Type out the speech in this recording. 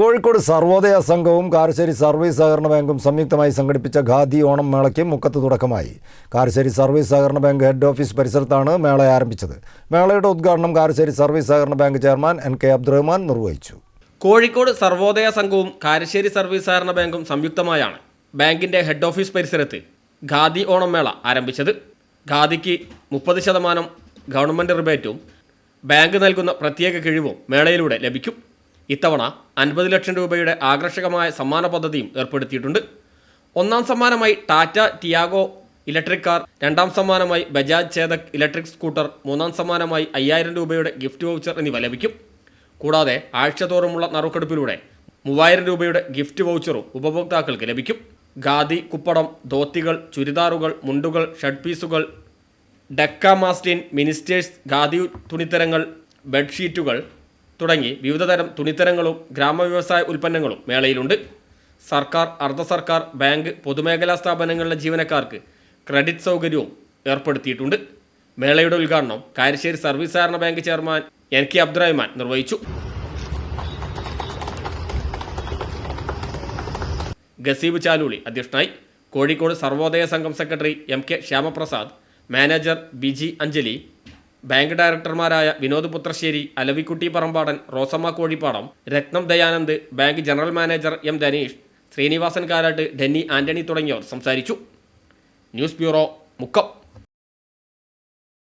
കോഴിക്കോട് സർവോദയ സംഘവും കാരശ്ശേരി സർവീസ് സഹകരണ ബാങ്കും സംയുക്തമായി സംഘടിപ്പിച്ച ഖാദി ഓണം മേളയ്ക്ക് മുക്കത്ത് തുടക്കമായി. കാരശ്ശേരി സർവീസ് സഹകരണ ബാങ്ക് ഹെഡ് ഓഫീസ് പരിസരത്താണ് മേള ആരംഭിച്ചത്. മേളയുടെ ഉദ്ഘാടനം കാരശ്ശേരി സർവീസ് സഹകരണ bank chairman N K Abdurahman നിർവഹിച്ചു. കോഴിക്കോട് സർവോദയ സംഘവും കാരശ്ശേരി സർവീസ് സഹകരണ ബാങ്കും സംയുക്തമായാണ് ബാങ്കിന്റെ ഹെഡ് ഓഫീസ് പരിസരത്ത് ഖാദി ഓണം മേള ആരംഭിച്ചത്. ഖാദിക്ക് മുപ്പത് ശതമാനം ഗവൺമെന്റ് റിബേറ്റും ബാങ്ക് നൽകുന്ന പ്രത്യേക കിഴിവും മേളയിലൂടെ ലഭിക്കും. ഇത്തവണ അൻപത് ലക്ഷം രൂപയുടെ ആകർഷകമായ സമ്മാന പദ്ധതിയും ഏർപ്പെടുത്തിയിട്ടുണ്ട്. ഒന്നാം സമ്മാനമായി ടാറ്റ ടിയാഗോ ഇലക്ട്രിക് കാർ രണ്ടാം സമ്മാനമായി ബജാജ് ചേതക് ഇലക്ട്രിക് സ്കൂട്ടർ മൂന്നാം സമ്മാനമായി അയ്യായിരം രൂപയുടെ ഗിഫ്റ്റ് വൗച്ചർ എന്നിവ ലഭിക്കും. കൂടാതെ ആഴ്ചതോറുമുള്ള നറുക്കെടുപ്പിലൂടെ മൂവായിരം രൂപയുടെ ഗിഫ്റ്റ് വൗച്ചറും ഉപഭോക്താക്കൾക്ക് ലഭിക്കും. ഖാദി കുപ്പടം ധോത്തികൾ ചുരിദാറുകൾ മുണ്ടുകൾ ഷർട്ട് പീസുകൾ ഡെക്ക മാസ്റ്റിൻ മിനിസ്റ്റേഴ്സ് ഖാദി തുണിത്തരങ്ങൾ ബെഡ്ഷീറ്റുകൾ തുടങ്ങി വിവിധതരം തുണിത്തരങ്ങളും ഗ്രാമവ്യവസായ ഉൽപ്പന്നങ്ങളും മേളയിലുണ്ട്. സർക്കാർ അർദ്ധ സർക്കാർ ബാങ്ക് പൊതുമേഖലാ സ്ഥാപനങ്ങളിലെ ജീവനക്കാർക്ക് ക്രെഡിറ്റ് സൗകര്യവും ഏർപ്പെടുത്തിയിട്ടുണ്ട്. മേളയുടെ ഉദ്ഘാടനം കാരശ്ശേരി സർവീസ് സഹകരണ bank chairman N K Abdurahman നിർവഹിച്ചു. ഗസീബ് ചാലൂളി അധ്യക്ഷനായി. കോഴിക്കോട് സർവോദയ സംഘം secretary M K Shyamaprasad. Manager Biji Anjali. Bank ഡയറക്ടർമാരായ Vinod Puthrassery Alavikutty Parambadan Rosamma Kozhippadam Rathnam Dayanand bank general manager M Dhaneesh Srinivasan Karat Denny Antony തുടങ്ങിയവർ സംസാരിച്ചു. News bureau Mukkam.